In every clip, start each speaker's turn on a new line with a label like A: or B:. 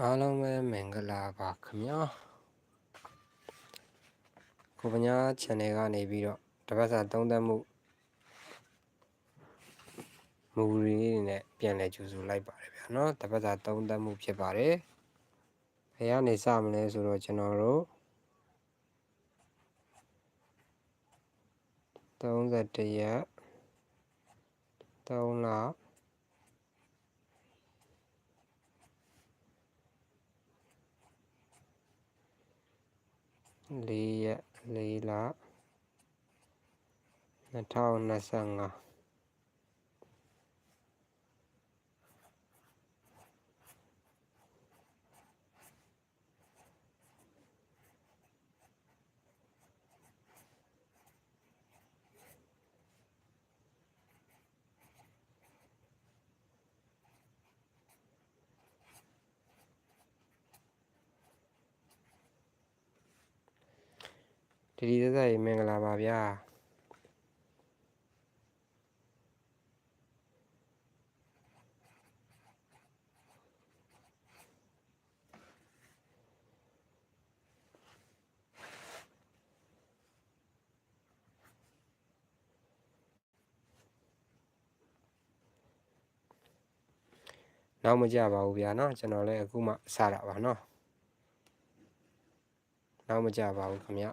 A: အားလုံးပဲမင်္ဂလာပါခင်ဗျာကိုပညာ channel ကနေပြီးတော့တပတ်စာသုံးသပ်မှုမူရီလေးနဲ့ပြန်လဲကြိုဆိုလိုက်ပါတယ်ဗျာเนาะတပတ်စာသုံးသပ်မှုဖြစ်ပါတယ်ဘယ်ကနေစမလဲဆိုတော့ကျွန်တော်တို့31ရက်3လ 4ရက်4လ2025 ဒီဒီသက်သက်ရေမင်္ဂလာပါဗျာနောက်မကြပါဘူးဗျာเนาะကျွန်တော်လည်းအခုမှစတာပါเนาะနောက်မကြပါဘူးခင်ဗျာ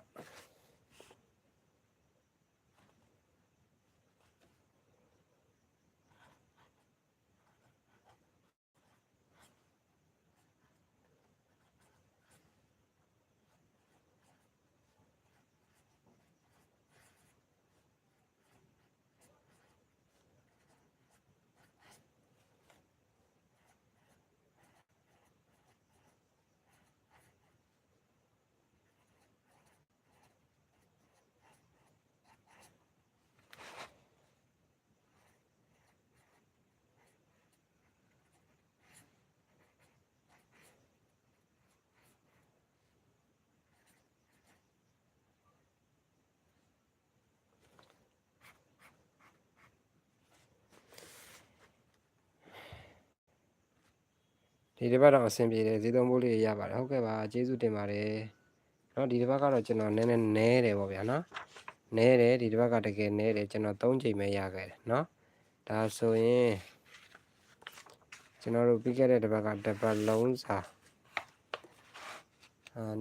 A: ဒီတစ်ပတ်တော့အဆင်ပြေတယ်ဈေးသုံးဖို့လေးရပါတယ်ဟုတ်ကဲ့ပါကျေးဇူးတင်ပါတယ်เนาะဒီတစ်ပတ်ကတော့ကျွန်တော်နည်းနည်းနဲတယ်ပေါ့ဗျာเนาะနဲတယ်ဒီတစ်ပတ်ကတကယ်နဲတယ်ကျွန်တော်၃ချိန်ပဲရခဲ့တယ်เนาะဒါဆိုရင်ကျွန်တော်တို့ပြီးခဲ့တဲ့တစ်ပတ်ကတစ်ပတ်လုံးစာအာ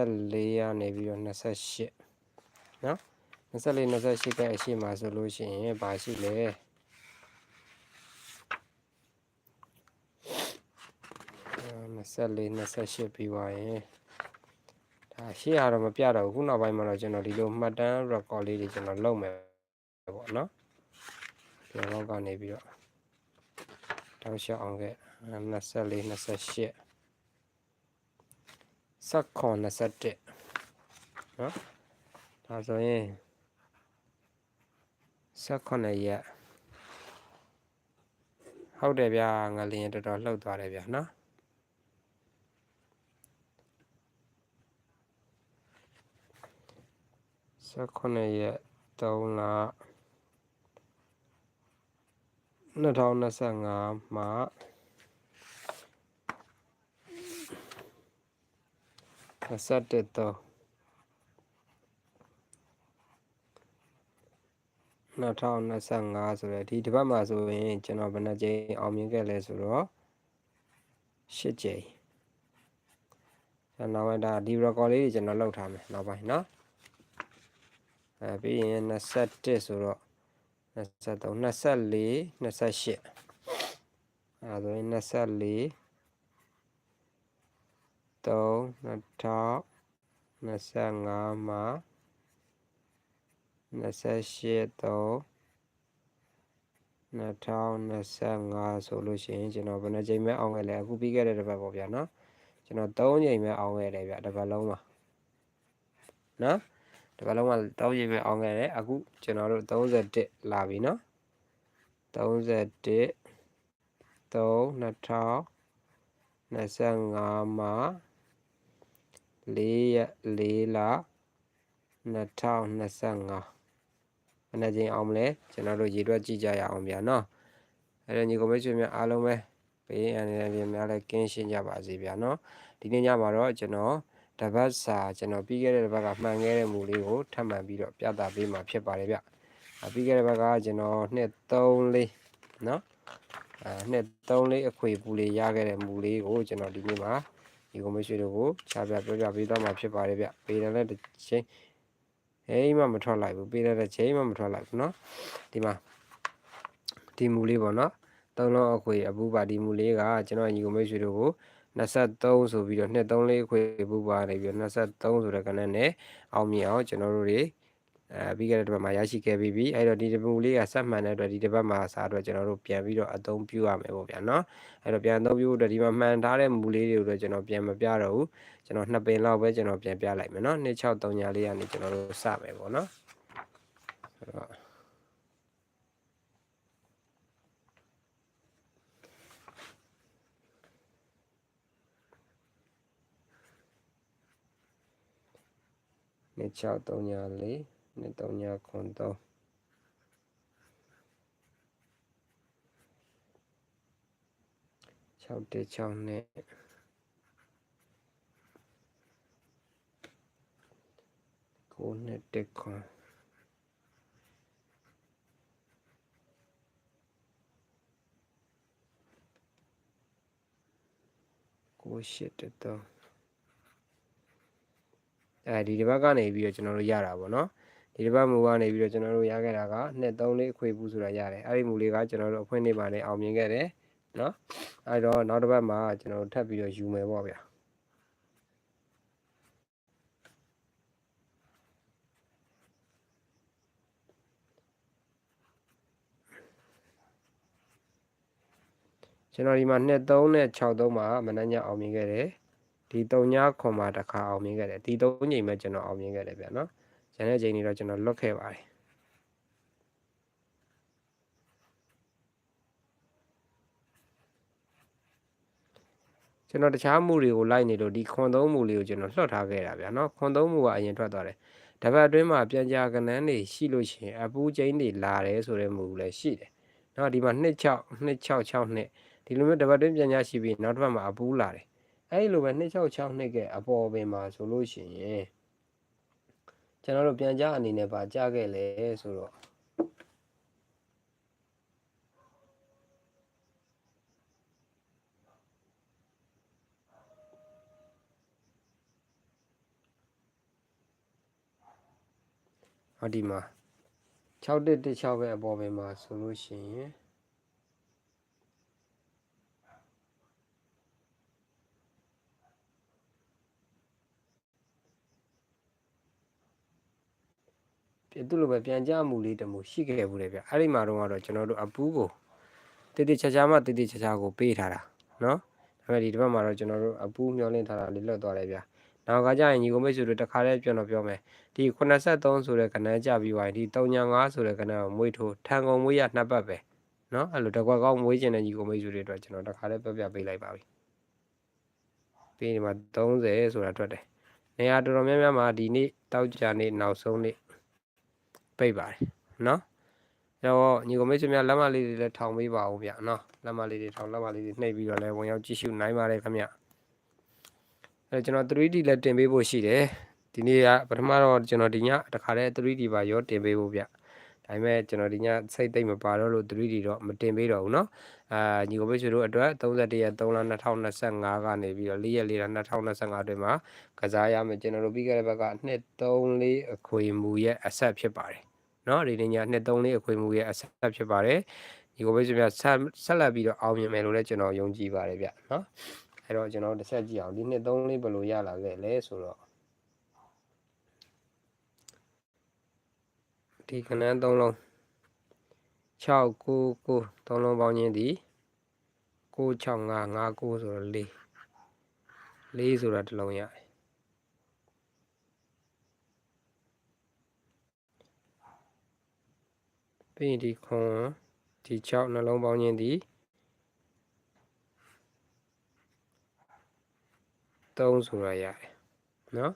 A: 24ရနေပြီးတော့28เนาะ24 28ကအရှိမှဆိုလို့ရှိရင်ဘာရှိလဲ 24 28ပြီးသွားရင်ဒါရှေ့ကတော့မပြတော့ဘူးခုနောက်ပိုင်းမှာတော့ကျွန်တော်ဒီလိုမှတ်တမ်း record လေးတွေကျွန်တော်လုပ်မယ်ပေါ့နော်ဒီလောက်ကနေပြီးတော့တောက်လျှောက်အောင်ခဲ့24 28စက်ခွန်21နော်ဒါဆိုရင်စက်ခွန်ရက်ဟုတ်တယ်ဗျာငလျင်တော်တော်လှုပ်သွားတယ်ဗျာနော် 18ရက်3လ2025မှာ27တော့2025ဆိုရယ်ဒီတစ်ပတ်မှာဆိုရင်ကျွန်တော်ဘယ်နှကြိမ်အောင်မြင်ခဲ့လဲဆိုတော့8ကြိမ်ကျွန်တော်နောက်ပိုင်းဒါဒီ record လေးတွေကျွန်တော်လောက်ထားမယ်နောက်ပိုင်းเนาะ အဲပြီးရင်21ဆိုတော့23 24 28အဲဆိုရင်24 3 2025မှာ28 3 2025ဆိုလို့ရှိရင်ကျွန်တော်ဘယ်နှချိန်ပဲအောင်ခဲ့လဲအခုပြီးခဲ့တဲ့တစ်ပတ်ပေါ့ဗျာနော်ကျွန်တော်3ချိန်ပဲအောင်ခဲ့တယ်ဗျတစ်ပတ်လုံးမှာနော် ဒီဘက်လုံးကတောင်းရည်ပဲအောင်ခဲ့တယ်အခုကျွန်တော်တို့31လာပြီနော်31 3 2025မှာ4ရက်4လ2025ဘယ်နှချိန်အောင်မလဲကျွန်တော်တို့ရေတွက်ကြည့်ကြရအောင်ဗျာနော်အဲ့ဒါညီကောင်မချွေများအားလုံးပဲဘေးအန္တရာယ်တွေများလည်းကင်းရှင်းကြပါစေဗျာနော်ဒီနေ့ညမှာတော့ကျွန်တော် တပတ်စာကျွန်တော်ပြီးခဲ့တဲ့တပတ်ကမှန်ခဲ့တဲ့မူလေးကိုထပ်မံပြီးတော့ပြသပေးမှာဖြစ်ပါတယ်ဗျအပြီးခဲ့တဲ့ဘက်ကကျွန်တော်နှစ်3လေးနော်အဲနှစ်3လေးအခွေပူလေးရခဲ့တဲ့မူလေးကိုကျွန်တော်ဒီနေ့မှာဒီကွန်မရှင်တို့ကိုခြားပြပြောပြပေးသွားမှာဖြစ်ပါတယ်ဗျပေးတယ်လည်းတစ်ချိန်ဟဲ့မှမထွက်လိုက်ဘူးပေးတယ်တဲ့ချိန်မှမထွက်လိုက်ဘူးနော်ဒီမှာဒီမူလေးပေါ့နော်သုံးလုံးအခွေအပူပါဒီမူလေးကကျွန်တော်ညီကိုမိတ်ဆွေတို့ကို 23ဆိုပြီးတော့2 3လေးအခွေပူပါနေပြီးတော့23ဆိုတဲ့ကဏ္ဍနဲ့အောင်မြင်အောင်ကျွန်တော်တို့တွေအဲပြီးခဲ့တဲ့တစ်ပတ်မှာရရှိခဲ့ပြီးပြီအဲ့တော့ဒီတပူလေးကစက်မှန်တဲ့အတွက်ဒီတစ်ပတ်မှာစားအတွက်ကျွန်တော်တို့ပြန်ပြီးတော့အသုံးပြုရမယ်ပေါ့ဗျာနော်အဲ့တော့ပြန်အသုံးပြုဖို့အတွက်ဒီမှာမှန်ထားတဲ့မူလေးတွေကိုတော့ကျွန်တော်ပြန်မပြတော့ဘူးကျွန်တော်နှစ်ပင်လောက်ပဲကျွန်တော်ပြန်ပြလိုက်မယ်နော်26 3ညာလေးကနေကျွန်တော်တို့စမယ်ပေါ့နော်အဲ့တော့ နှစ်6 3ညာလေးနှစ်3ညာခွန်3 6တက်6နဲ့ကိုနဲ့တက်ခွန်ကိုရှစ်တက်တော့ အဲဒီဒီဘက်ကနေပြီးတော့ကျွန်တော်တို့ရတာပေါ့နော်ဒီတစ်ပတ်မူကနေပြီးတော့ကျွန်တော်တို့ရခဲ့တာကနှစ်3လေးအခွေပူဆိုတာရတယ်အဲ့ဒီမူလေးကကျွန်တော်တို့အဖွင့်နေပါနဲ့အောင်မြင်ခဲ့တယ်နော်အဲ့တော့နောက်တစ်ပတ်မှာကျွန်တော်တို့ထပ်ပြီးတော့ယူမယ်ပေါ့ဗျာကျွန်တော်ဒီမှာနှစ်3နဲ့6 3မှာမနှညအောင်မြင်ခဲ့တယ် ဒီ3ညခွန်မှာတစ်ခါအောင်မြင်ခဲ့တယ်ဒီ3ချိန်မဲ့ကျွန်တော်အောင်မြင်ခဲ့တယ်ဗျာနော်ကျန်တဲ့ချိန်တွေတော့ကျွန်တော်လွတ်ခဲ့ပါတယ်ကျွန်တော်တခြားမှုတွေကိုလိုက်နေလို့ဒီခွန်သုံးမှုလေးကိုကျွန်တော်လွှတ်ထားခဲ့တာဗျာနော်ခွန်သုံးမှုကအရင်ထွက်သွားတယ်တပတ်အတွင်းမှာပြန်ကြာကနန်းတွေရှိလို့ရှိရင်အပူကျင်းတွေလာတယ်ဆိုတဲ့မူလည်းရှိတယ်နော်ဒီမှာ26 266နှစ်ဒီလိုမျိုးတပတ်အတွင်းပြန်ကြာရှိပြီးနောက်တစ်ပတ်မှာအပူလာတယ် အဲ့လိုပဲ266နှစ်ကအပေါ်ပင်မှာဆိုလို့ရှိရင်ကျွန်တော်တို့ပြန်ကြားအနေနဲ့ပါကြားခဲ့လဲဆိုတော့ဟောဒီမှာ6116ပဲအပေါ်ပင်မှာဆိုလို့ရှိရင် သူ့လိုပဲပြန်ကြမှုလေးတမှုရှိခဲ့ဘူးလေဗျအဲ့ဒီမှာတော့ကတော့ကျွန်တော်တို့အပူးကိုတည်တည်ချာချာမှတည်တည်ချာချာကိုပေးထားတာနော်ဒါပေမဲ့ဒီတစ်ပတ်မှာတော့ကျွန်တော်တို့အပူးမျောလင့်ထားတာလေးလွတ်သွားတယ်ဗျနောက်ကကြရင်ညီကိုမိတ်ဆွေတို့တခါတည်းပြန်တော့ပြောမယ်ဒီ83ဆိုတဲ့ကဏ္ဍကြပြီးသွားရင်ဒီ35ဆိုတဲ့ကဏ္ဍကိုမွေးထိုးထန်ကုန်မွေးရနှစ်ပတ်ပဲနော်အဲ့လိုတကွက်ကောင်းမွေးကျင်တဲ့ညီကိုမိတ်ဆွေတွေအတွက်ကျွန်တော်တခါတည်းပြောပြပေးလိုက်ပါပြီပြီးဒီမှာ30ဆိုတာထွက်တယ်နေရာတော်တော်များများမှာဒီနေ့တောက်ကြနေ့နောက်ဆုံးနေ့ ပိတ်ပါတယ်နော်တော့ညီကိုမိတ်ဆွေများလက်မလေးတွေလည်းထောင်ပေးပါဦးဗျနော်လက်မလေးတွေထောင်လက်မလေးတွေနှိပ်ပြီးတော့လည်းဝင်ရောက်ကြည့်ရှုနိုင်ပါတယ်ခင်ဗျအဲကျွန်တော် 3D လည်းတင်ပေးဖို့ရှိတယ်ဒီနေ့ကပထမတော့ကျွန်တော်ဒီညတခါတည်း 3D ပါရောတင်ပေးဖို့ဗျ ဒါပေမဲ့ကျွန်တော်ဒီညစိတ်သိမ့်မပါတော့လို့ 3D တော့မတင်ပေးတော့ဘူးเนาะအာညီကိုမိတ်ဆွေတို့အတွက်31ရက်3လ2025ကနေပြီးတော့4ရက်4လ2025အတွင်းမှာကစားရမယ်ကျွန်တော်တို့ပြီးခဲ့တဲ့ဘက်က2 3 4အခွေမူရဲ့အဆက်ဖြစ်ပါတယ်เนาะဒီနေ့ည2 3 4အခွေမူရဲ့အဆက်ဖြစ်ပါတယ်ညီကိုမိတ်ဆွေများဆက်ဆက်လက်ပြီးတော့အောင်မြင်မယ်လို့လည်းကျွန်တော်ယုံကြည်ပါတယ်ဗျเนาะအဲ့တော့ကျွန်တော်တစ်ဆက်ကြည့်အောင်ဒီ2 3 4ဘယ်လိုရလာခဲ့လဲဆိုတော့ ဒီခဏသုံးလုံး6 9 9သုံးလုံးပေါင်းခြင်းဒီ6 6 5 5 9ဆိုတော့4 4ဆိုတာတစ်လုံးရတယ်ပြီးရင်ဒီခွန်ဒီ6နှလုံးပေါင်းခြင်းဒီ3ဆိုတာရတယ်เนาะ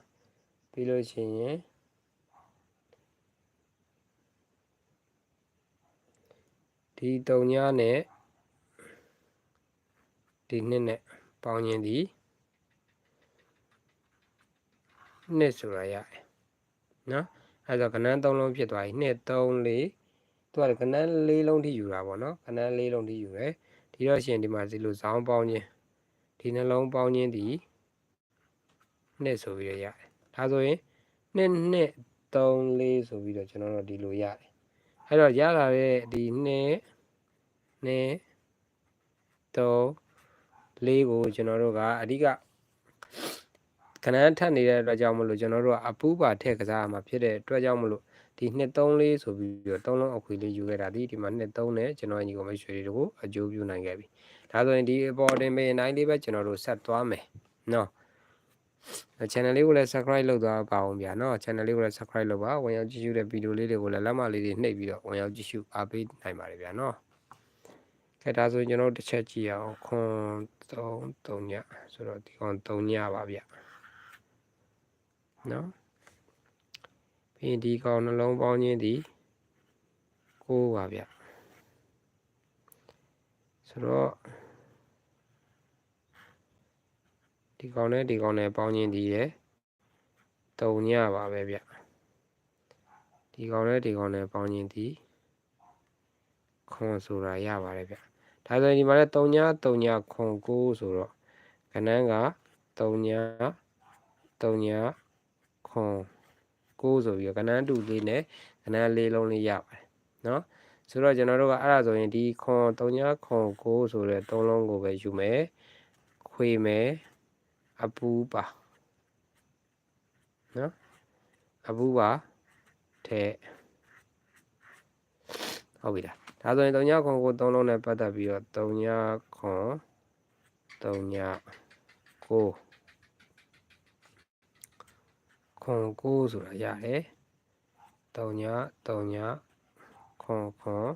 A: ပြီးလို့ရှိရင် ဒီတုံညာနဲ့ဒီနှစ်နဲ့ပေါင်းခြင်းသည်နှစ်ဆိုတာရတယ်နော်အဲဒါကဏ္ဍသုံးလုံးဖြစ်သွားပြီ2 3 4သူကကဏ္ဍ၄လုံးထိယူတာပေါ့နော်ကဏ္ဍ၄လုံးထိယူတယ်ဒီတော့ရှင်ဒီမှာဒီလိုဇောင်းပေါင်းခြင်းဒီနှလုံးပေါင်းခြင်းဒီနှစ်ဆိုပြီးတော့ရတယ်ဒါဆိုရင်နှစ်နှစ်3 4ဆိုပြီးတော့ကျွန်တော်တို့ဒီလိုရတယ် အဲ့တော့ရလာတဲ့ဒီနှစ်နှစ်3 4ကိုကျွန်တော်တို့ကအဓိကခဏထပ်နေတဲ့အတွက်ကြောင့်မလို့ကျွန်တော်တို့ကအပူပါထည့်ကစားရမှာဖြစ်တဲ့အတွက်ကြောင့်မလို့ဒီနှစ်3လေးဆိုပြီးတော့သုံးလုံးအခွေလေးယူခဲ့တာဒီဒီမှာနှစ်3နဲ့ကျွန်တော်ညီကောင်မရွှေတွေကိုအကျိုးပြုနိုင်ခဲ့ပြီဒါဆိုရင်ဒီအပေါ်တင်မေးနိုင်လေးပဲကျွန်တော်တို့ဆက်သွားမယ်နော် channel လေးကိုလည်း subscribe လုပ်သွားပါအောင်ဗျာနော် channel လေးကိုလည်း subscribe လုပ်ပါဝင်ရောက်ကြည့်ရှုတဲ့ဗီဒီယိုလေးတွေကိုလည်းလက်မလေးတွေနှိပ်ပြီးတော့ဝင်ရောက်ကြည့်ရှုအားပေးနိုင်ပါတယ်ဗျာနော်ခဲဒါဆိုရင်ကျွန်တော်တစ်ချက်ကြည့်အောင်ခွန်3 3ညဆိုတော့ဒီကောင်3ညပါဗျာနော်ပြီးရင်ဒီကောင်နှလုံးပေါင်းခြင်းဒီ6ပါဗျဆိုတော့ ဒီကောင်နဲ့ဒီကောင်နဲ့ပေါင်းခြင်းဒီရဲ့3ညပါပဲဗျဒီကောင်နဲ့ဒီကောင်နဲ့ပေါင်းခြင်းဒီခွန်ဆိုတာရပါတယ်ဗျဒါဆိုရင်ဒီမှာလည်း3ည3ညခွန်9ဆိုတော့ကဏ္ဍက3ည3ညခွန်6ဆိုပြီးတော့ကဏ္ဍတူလေးနဲ့ကဏ္ဍလေးလုံးလေးရပါတယ်နော်ဆိုတော့ကျွန်တော်တို့ကအဲ့ဒါဆိုရင်ဒီခွန်3ညခွန်6ဆိုတဲ့သုံးလုံးကိုပဲယူမယ်ခွေမယ် အပူပါနော်အပူပါထဲဟုတ်ပြီလားဒါဆိုရင်3ညခွန်ကို3လုံးနဲ့ပတ်သက်ပြီးတော့3ညခွန်3ညကိုခွန်ကိုဆိုတာရတယ်3ည3ညခွန်ခွန်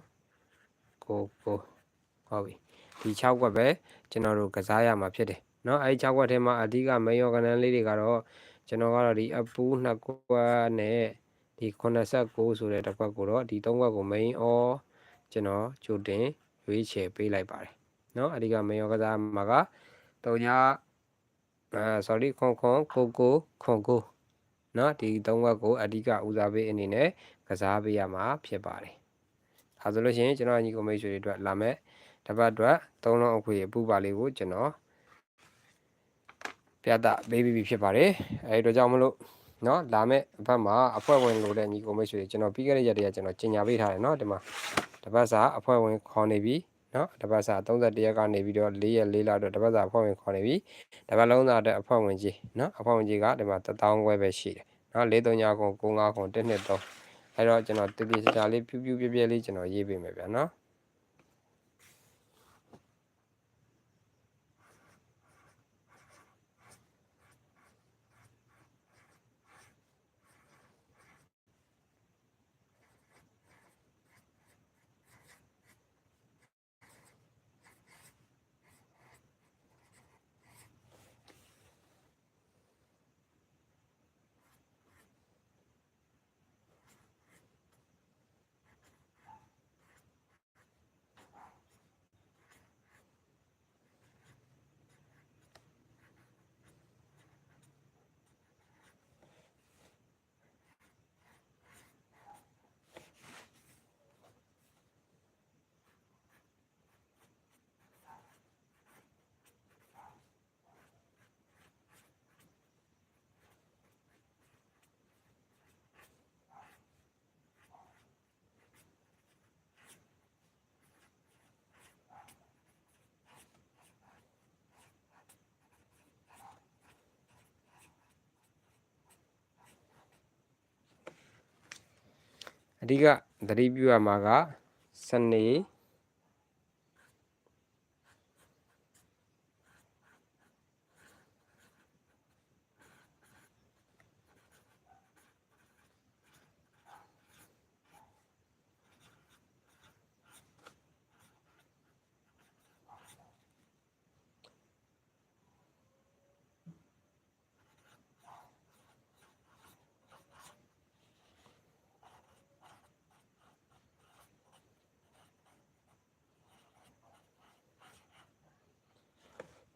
A: ကိုကိုဟုတ်ပြီဒီ6ကွက်ပဲကျွန်တော်တို့ကစားရမှာဖြစ်တယ် เนาะအဲဒီ6ကွက်ထဲမှာအဓိက main organ လေးတွေကတော့ကျွန်တော်ကတော့ဒီအပူ2ကွက်နဲ့ဒီ89ဆိုတဲ့တစ်ကွက်ကိုတော့ဒီ3ကွက်ကို main or ကျွန်တော်ကြိုတင်ရွေးချယ်ပေးလိုက်ပါတယ်เนาะအဓိက main ရောကစားမှာက3ညအဲ sorry ခွန်ခွန်ကိုကိုခွန်ကိုเนาะဒီ3ကွက်ကိုအဓိကဦးစားပေးအနေနဲ့ကစားပေးရမှာဖြစ်ပါတယ်ဒါဆိုလို့ရှိရင်ကျွန်တော်ညီကိုမိတ်ဆွေတွေအတွက်လာမဲ့တပတ်အတွက်3လုံးအခွေအပူပါလေးကိုကျွန်တော် ပြသပေးပြီးဖြစ်ပါတယ်အဲဒီတော့ကြောင့်မလို့เนาะလာမဲ့ဘက်မှာအဖွဲ့ဝင်လို့တဲ့ညီကိုမိတ်ဆွေတွေကျွန်တော်ပြီးခဲ့တဲ့ရက်တည်းကကျွန်တော်ကြီးညာပေးထားတယ်เนาะဒီမှာတပတ်စာအဖွဲ့ဝင်ခေါ်နေပြီเนาะတပတ်စာ31ရက်ကနေပြီးတော့4ရက်4လအတွက်တပတ်စာအဖွဲ့ဝင်ခေါ်နေပြီတပတ်လုံးစာအတွက်အဖွဲ့ဝင်ကြီးเนาะအဖွဲ့ဝင်ကြီးကဒီမှာ1000ခွဲပဲရှိတယ်เนาะ439ခု95ခု1နှစ်3အဲ့တော့ကျွန်တော်တည်တည်ချာချာလေးပြူးပြူးပြပြလေးကျွန်တော်ရေးပေးမယ်ဗျာเนาะ အဓိကသတိပြုရမှာကစနေ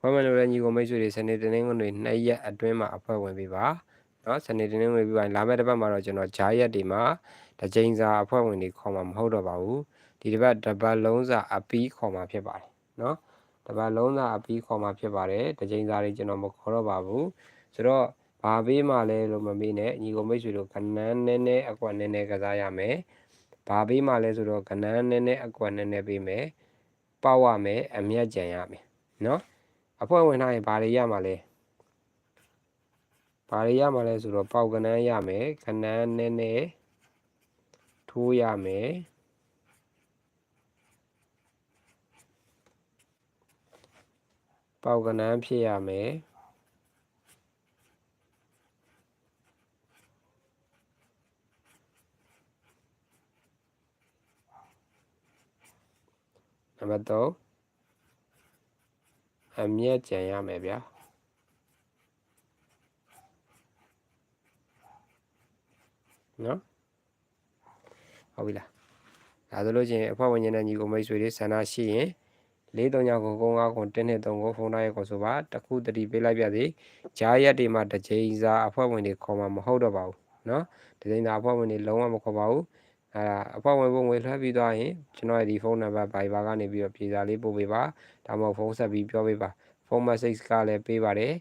A: ဝင်လို့လည်းညီကိုမိတ်ဆွေတွေစနေတနင်္ဂနွေ2ရက်အတွင်းမှာအဖွဲ့ဝင်ပေးပါနော်စနေတနင်္ဂနွေပြီးရင်လာမယ့်တစ်ပတ်မှာတော့ကျွန်တော်ဂျားရက်တွေမှာတစ်ချိန်စာအဖွဲ့ဝင်တွေခေါ်မှာမဟုတ်တော့ပါဘူးဒီတစ်ပတ်တစ်ပတ်လုံးစာအပီးခေါ်မှာဖြစ်ပါတယ်နော်တစ်ပတ်လုံးစာအပီးခေါ်မှာဖြစ်ပါတယ်တစ်ချိန်စာတွေကျွန်တော်မခေါ်တော့ပါဘူးဆိုတော့ဘာပေးမှလဲလို့မမေးနဲ့ညီကိုမိတ်ဆွေတို့ကနန်းနည်းနည်းအကွက်နည်းနည်းကစားရမယ်ဘာပေးမှလဲဆိုတော့ကနန်းနည်းနည်းအကွက်နည်းနည်းပေးမယ်ပေါက်ရမယ်အမျက်ကြံရမယ်နော် အဖွဲ့ဝင်ထားရင်ဘာတွေရမှာလဲဘာတွေရမှာလဲဆိုတော့ပေါက်ကနန်းရမယ်ခနန်းနည်းနည်းထိုးရမယ်ပေါက်ကနန်းဖြစ်ရမယ်နံပါတ်3 အမျက်ကြံရမယ်ဗျာနော်ဟုတ်ပြီလားဒါဆိုလို့ချင်းအဖွဲ့ဝင်ချင်းတဲ့ညီကိုမိတ်ဆွေတွေဆန္ဒရှိရင်လေးတုံညာကိုကုန်းကားကိုတင်းနှစ်တုံကိုဖုန်းထားရကိုဆိုပါတခုတတိပေးလိုက်ပြစီဂျားရက်တွေမှာတစ်ချိန်စာအဖွဲ့ဝင်တွေခေါ်မှာမဟုတ်တော့ပါဘူးနော်တစ်ချိန်စာအဖွဲ့ဝင်တွေလုံးဝမခေါ်ပါဘူး အဲအဖွဲ့ဝင်ပုံငွေလွှဲပြီးသွားရင်ကျွန်တော်ရဲ့ဒီဖုန်းနံပါတ် Viber ကနေပြီးတော့ပြေစာလေးပို့ပေးပါဒါမှမဟုတ်ဖုန်းဆက်ပြီးပြောပေးပါဖုန်း message ကလည်းပေးပါတယ်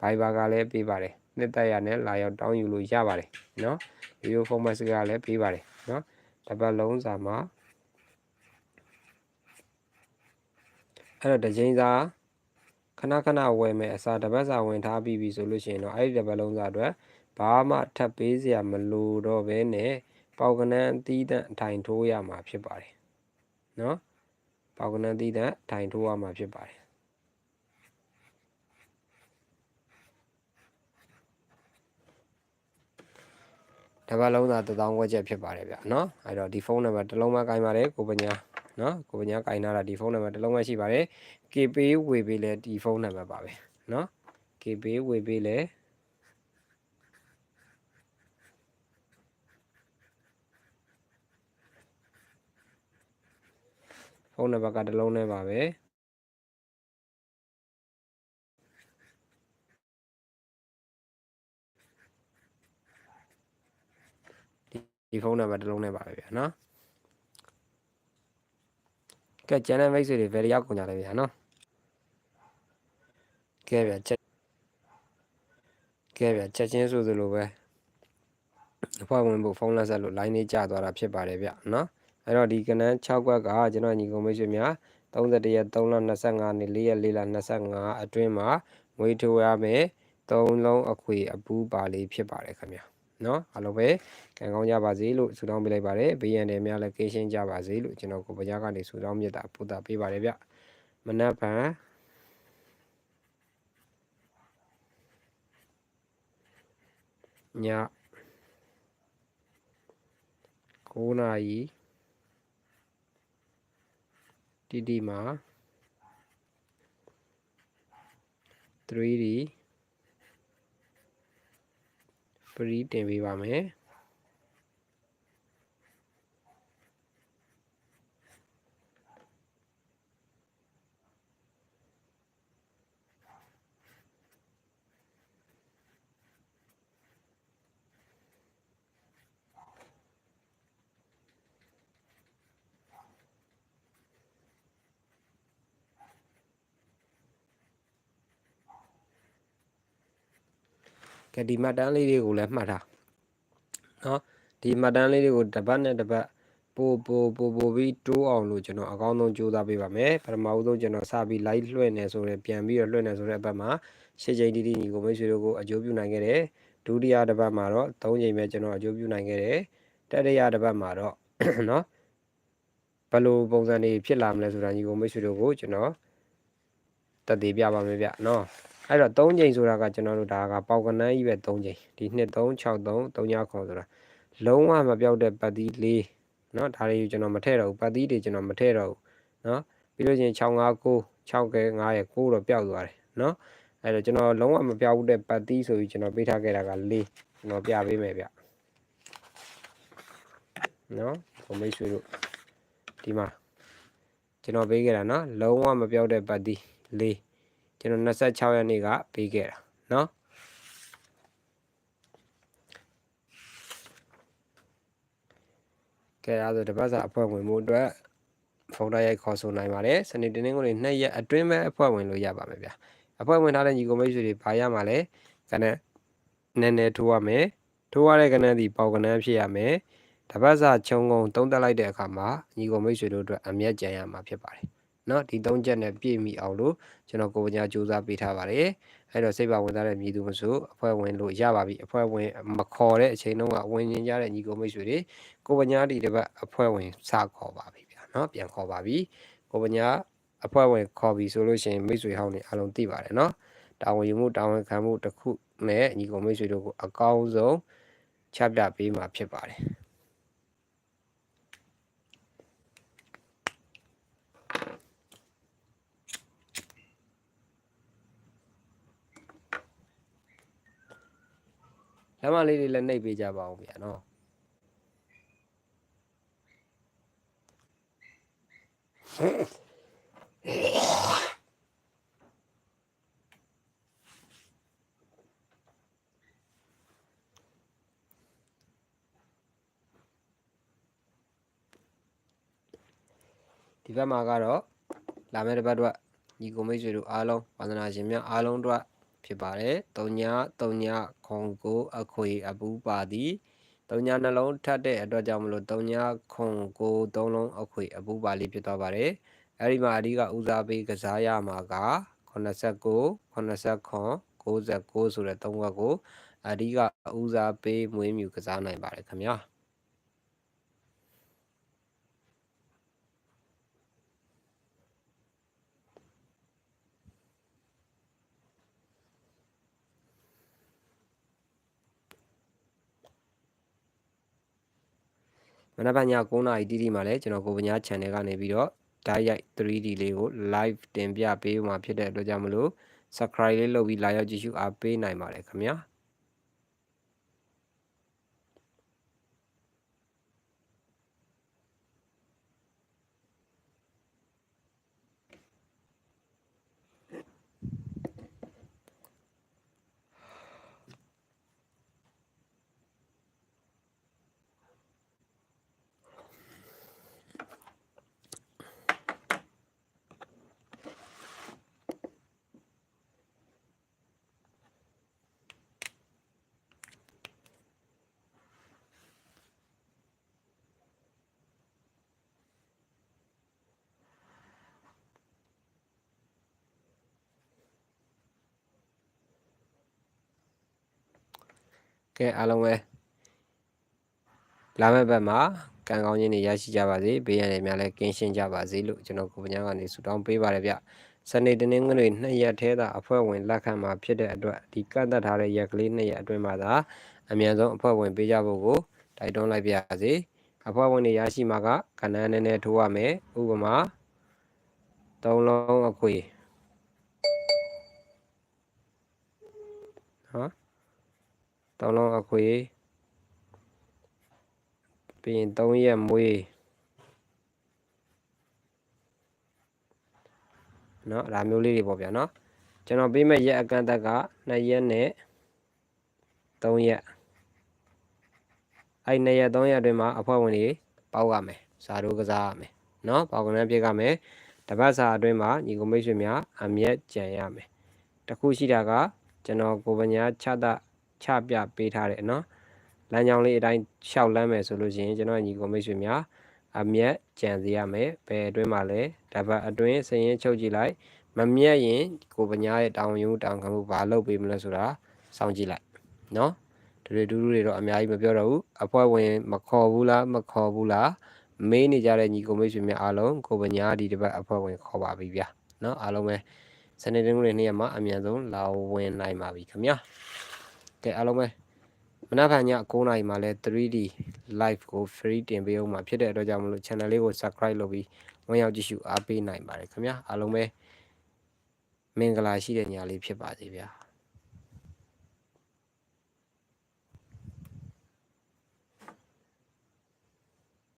A: Viber ကလည်းပေးပါတယ်နှစ်သက်ရနဲ့လာရောက်တောင်းယူလို့ရပါတယ်နော်ဗီဒီယိုဖုန်း message ကလည်းပေးပါတယ်နော်တပတ်လုံးစာမှာအဲ့တော့တစ်ချိန်စာခဏခဏဝယ်မယ်အစားတစ်ပတ်စာဝင်ထားပြီးပြီဆိုလို့ရှိရင်တော့အဲ့ဒီတစ်ပတ်လုံးစာအတွက်ဘာမှထပ်ပေးစရာမလိုတော့ဘဲနဲ့ ပေါကနန်းတီးတဲ့အထိုင်ထိုးရမှာဖြစ်ပါတယ်နော်ပေါကနန်းတီးတဲ့အထိုင်ထိုးရမှာဖြစ်ပါတယ်တပတ်လုံးသာ1000ဝက်ချက်ဖြစ်ပါတယ်ဗျเนาะအဲ့တော့ဒီဖုန်းနံပါတ်တစ်လုံးမှကင်ပါတယ်ကိုပညာเนาะကိုပညာကင်လာတာဒီဖုန်းနံပါတ်တစ်လုံးမှရှိပါတယ် KP ဝေပေးလဲဒီဖုန်းနံပါတ်ပါပဲเนาะ KP ဝေပေးလဲ ဖုန်းနံပါတ်ကတစ်လုံးနဲ့ပါပဲဒီဖုန်းနံပါတ်တစ်လုံးနဲ့ပါပဲဗျာနော်ကဲကျန်တဲ့မိတ်ဆွေတွေဘယ်ရောက်ကုန်ကြလဲဗျာနော်ကဲဗျာချက်ကဲဗျာချက်ချင်းဆိုသလိုပဲအဖွဲ့ဝင်ဖို့ဖုန်းလက်ဆက်လို့ line လေးကျသွားတာဖြစ်ပါတယ်ဗျနော် အဲ့တော့ဒီကနန်း6ကွက်ကကျွန်တော်ညီကုံမိတ်ဆွေများ31ရက်3လ25နှစ်4ရက်4လ25အတွင်းမှာငွေထိုးရမယ်3လုံးအခွေအပူးပါလေးဖြစ်ပါတယ်ခင်ဗျာနော်အားလုံးပဲကံကောင်းကြပါစေလို့ဆုတောင်းပေးလိုက်ပါတယ်ဘေးရန်တွေများလည်းကင်းရှင်းကြပါစေလို့ကျွန်တော်ကိုပညာကနေဆုတောင်းမြတ်တာပို့တာပေးပါတယ်ဗျမနက်ဖြန်ည9နာရီ တိတိမှာ 3D free တင်ပေးပါမယ် ကဲဒီမှတ်တမ်းလေးတွေကိုလည်းမှတ်ထားနော်ဒီမှတ်တမ်းလေးတွေကိုတစ်ပတ်နဲ့တစ်ပတ်ပို့ပို့ပို့ပို့ပြီးတိုးအောင်လို့ကျွန်တော်အကောင်းဆုံးကြိုးစားပေးပါမယ်ပထမဦးဆုံးကျွန်တော်စပြီး live လွှင့်နေဆိုရင်ပြန်ပြီးတော့လွှင့်နေဆိုတဲ့အပတ်မှာရှစ်ချိန်တီတီညီကိုမိတ်ဆွေတို့ကိုအကျိုးပြုနိုင်ခဲ့တယ်ဒုတိယတစ်ပတ်မှာတော့၃ချိန်ပဲကျွန်တော်အကျိုးပြုနိုင်ခဲ့တယ်တတိယတစ်ပတ်မှာတော့နော်ဘယ်လိုပုံစံတွေဖြစ်လာမလဲဆိုတာညီကိုမိတ်ဆွေတို့ကိုကျွန်တော်တက်တည်ပြပါမယ်ဗျနော် အဲ့တော့3ချိန်ဆိုတာကကျွန်တော်တို့ဒါကပေါက်ကနန်းကြီးပဲ3ချိန်ဒီ2 3 6 3 3ညခေါ်ဆိုတာလုံးဝမပြောက်တဲ့ပတ်သီး၄เนาะဒါတွေကျွန်တော်မထည့်တော့ဘူးပတ်သီးတွေကျွန်တော်မထည့်တော့ဘူးเนาะပြီးလို့ချင်း6 5 9 6ကဲ9ရဲ့9တော့ပျောက်သွားတယ်เนาะအဲ့တော့ကျွန်တော်လုံးဝမပြောက်ဘူးတဲ့ပတ်သီးဆိုပြီးကျွန်တော်ပေးထားခဲ့တာက၄ကျွန်တော်ပြပေးမယ်ဗျเนาะဘုံမိတ်ဆွေတို့ဒီမှာကျွန်တော်ပေးခဲ့တာเนาะလုံးဝမပြောက်တဲ့ပတ်သီး၄ ကျွန်တော်26ရက်နေ့ကပေးခဲ့တာเนาะကဲအဲဒါဆိုတပတ်စာအဖွဲ့ဝင်မှုအတွက်ဖုန်းတိုက်ရိုက်ခေါ်ဆိုနိုင်ပါတယ်စနေတင်းတင်းကိုနှစ်ရက်အတွင်းပဲအဖွဲ့ဝင်လို့ရပါမယ်ဗျာအဖွဲ့ဝင်ထားတဲ့ညီကိုမိတ်ဆွေတွေဘာရမှာလဲကနက်နည်းနည်းထိုးရမယ်ထိုးရတဲ့ကနန်းဒီပေါကနန်းဖြစ်ရမယ်တပတ်စာခြုံငုံသုံးတက်လိုက်တဲ့အခါမှာညီကိုမိတ်ဆွေတို့အတွက်အမျက်ကြံရမှာဖြစ်ပါတယ် เนาะဒီသုံးချက်နဲ့ပြည့်မီအောင်လို့ကျွန်တော်ကိုပညာစူးစမ်းပေးထားပါတယ်အဲ့တော့စိတ်ပါဝင်စားတဲ့မြည်သူမဆိုအဖွဲ့ဝင်လို့ရပါပြီအဖွဲ့ဝင်မခေါ်တဲ့အချိန်တုန်းကဝင်ရင်ကြတဲ့ညီကိုမိတ်ဆွေတွေကိုပညာဒီတစ်ပတ်အဖွဲ့ဝင်စခေါ်ပါပြီဗျာเนาะပြန်ခေါ်ပါပြီကိုပညာအဖွဲ့ဝင်ခေါ်ပြီဆိုလို့ရှိရင်မိတ်ဆွေဟောင်းတွေအလုံးသိပါတယ်เนาะတာဝန်ယူမှုတာဝန်ခံမှုတစ်ခုနဲ့ညီကိုမိတ်ဆွေတို့ကိုအကောင်းဆုံးချပြပေးမှာဖြစ်ပါတယ် လမ်းမလေးတွေလည်းနှိပ်ပေးကြပါအောင်ဗျာနော်ဒီဘက်မှာကတော့လာမယ့်တစ်ပတ်တော့ညီကိုမိတ်ဆွေတို့အားလုံးဝန္ဒနာရှင်များအားလုံးတို့ ဖြစ်ပါတယ်။တုံညာတုံညာခွန်ကိုအခွေအပူပါသည်တုံညာနှလုံးထပ်တဲ့အတွက်ကြောင့်မလို့တုံညာခွန်ကိုသုံးလုံးအခွေအပူပါလေးဖြစ်သွားပါတယ်။အဲဒီမှာအဓိကဦးစားပေးကစားရမှာက89 89 69ဆိုတဲ့သုံးဘက်ကိုအဓိကဦးစားပေးမွေးမြူကစားနိုင်ပါတယ်ခင်ဗျာ။ မနက်ဖြန်ည9:00နာရီတိတိမှာလည်းကျွန်တော်ကိုပညာ channel ကနေပြီးတော့ဓာတ်ရိုက် 3D လေးကို live တင်ပြပေးမှာဖြစ်တဲ့အတွက်ကြောင့်မလို့ subscribe လေးလုပ်ပြီးလာရောက်ကြည့်ရှုအားပေးနိုင်ပါတယ်ခင်ဗျာ ကဲအားလုံးပဲလာမယ့်ဘက်မှာကံကောင်းခြင်းတွေရရှိကြပါစေဘေးရန်တွေများလည်းကင်းရှင်းကြပါစေလို့ကျွန်တော်ကိုပညာကနေဆုတောင်းပေးပါတယ်ဗျစနေတနင်္ဂနွေနှစ်ရက်ထဲသာအဖွဲ့ဝင်လက်ခံမှာဖြစ်တဲ့အတွက်ဒီကန့်သက်ထားတဲ့ရက်ကလေးနှစ်ရက်အတွင်းမှာသာအမြန်ဆုံးအဖွဲ့ဝင်ပေးကြဖို့ကိုတိုက်တွန်းလိုက်ပါရစေအဖွဲ့ဝင်တွေရရှိမှာကကဏ္ဍနည်းနည်းထိုးရမယ်ဥပမာသုံးလုံးအခွေနော် သုံးလုံးအခွေပြီးရင်3ရက်မွေးเนาะဒါမျိုးလေးတွေပေါ့ဗျာเนาะကျွန်တော်ပေးမဲ့ရက်အကန့်အသက်က2ရက်နဲ့3ရက်အဲ့2ရက်3ရက်အတွင်းမှာအဖွဲ့ဝင်တွေပေါက်ရမယ်စာတို့ကစားရမယ်เนาะပေါက်ကနန်းပြစ်ရမယ်တပတ်စာအတွင်းမှာညီကိုမိတ်ဆွေများအမျက်ကြံရမယ်တခုရှိတာကကျွန်တော်ကိုပညာချတာ ချပြပေးထားတယ်နော်လမ်းကြောင်းလေးအတိုင်းလျှောက်လမ်းမယ်ဆိုလို့ရှိရင်ကျွန်တော်ညီကောင်မိတ်ဆွေများအမျက်ကြံစေရမယ်ဘယ်အတွင်းမှာလဲဒါပတ်အတွင်းစရင်ချုပ်ကြည့်လိုက်မမြက်ရင်ကိုပညာရဲ့တောင်ယူတောင်ခံမှုဘာလုပ်ပေးမလဲဆိုတာစောင့်ကြည့်လိုက်နော်ဒီလိုဒူးဒူးတွေတော့အများကြီးမပြောတော့ဘူးအဖွဲ့ဝင်မခေါ်ဘူးလားမခေါ်ဘူးလားမေးနေကြတဲ့ညီကိုမိတ်ဆွေများအားလုံးကိုပညာဒီတစ်ပတ်အဖွဲ့ဝင်ခေါ်ပါပြီဗျာနော်အားလုံးပဲစနေနေ့နေ့မှာအမြန်ဆုံးလာဝင်နိုင်ပါပြီခင်ဗျာ ကဲအားလုံးပဲမနက်ဖြန်ည9:00နာရီမှာလဲ 3D live ကို free တင်ပေးအောင်မှာဖြစ်တဲ့အတွက်ကြောင့်မလို့ channel လေးကို subscribe လုပ်ပြီးဝင်ရောက်ကြည့်ရှုအားပေးနိုင်ပါတယ်ခင်ဗျာအားလုံးပဲမင်္ဂလာရှိတဲ့ညလေးဖြစ်ပါစေဗျာ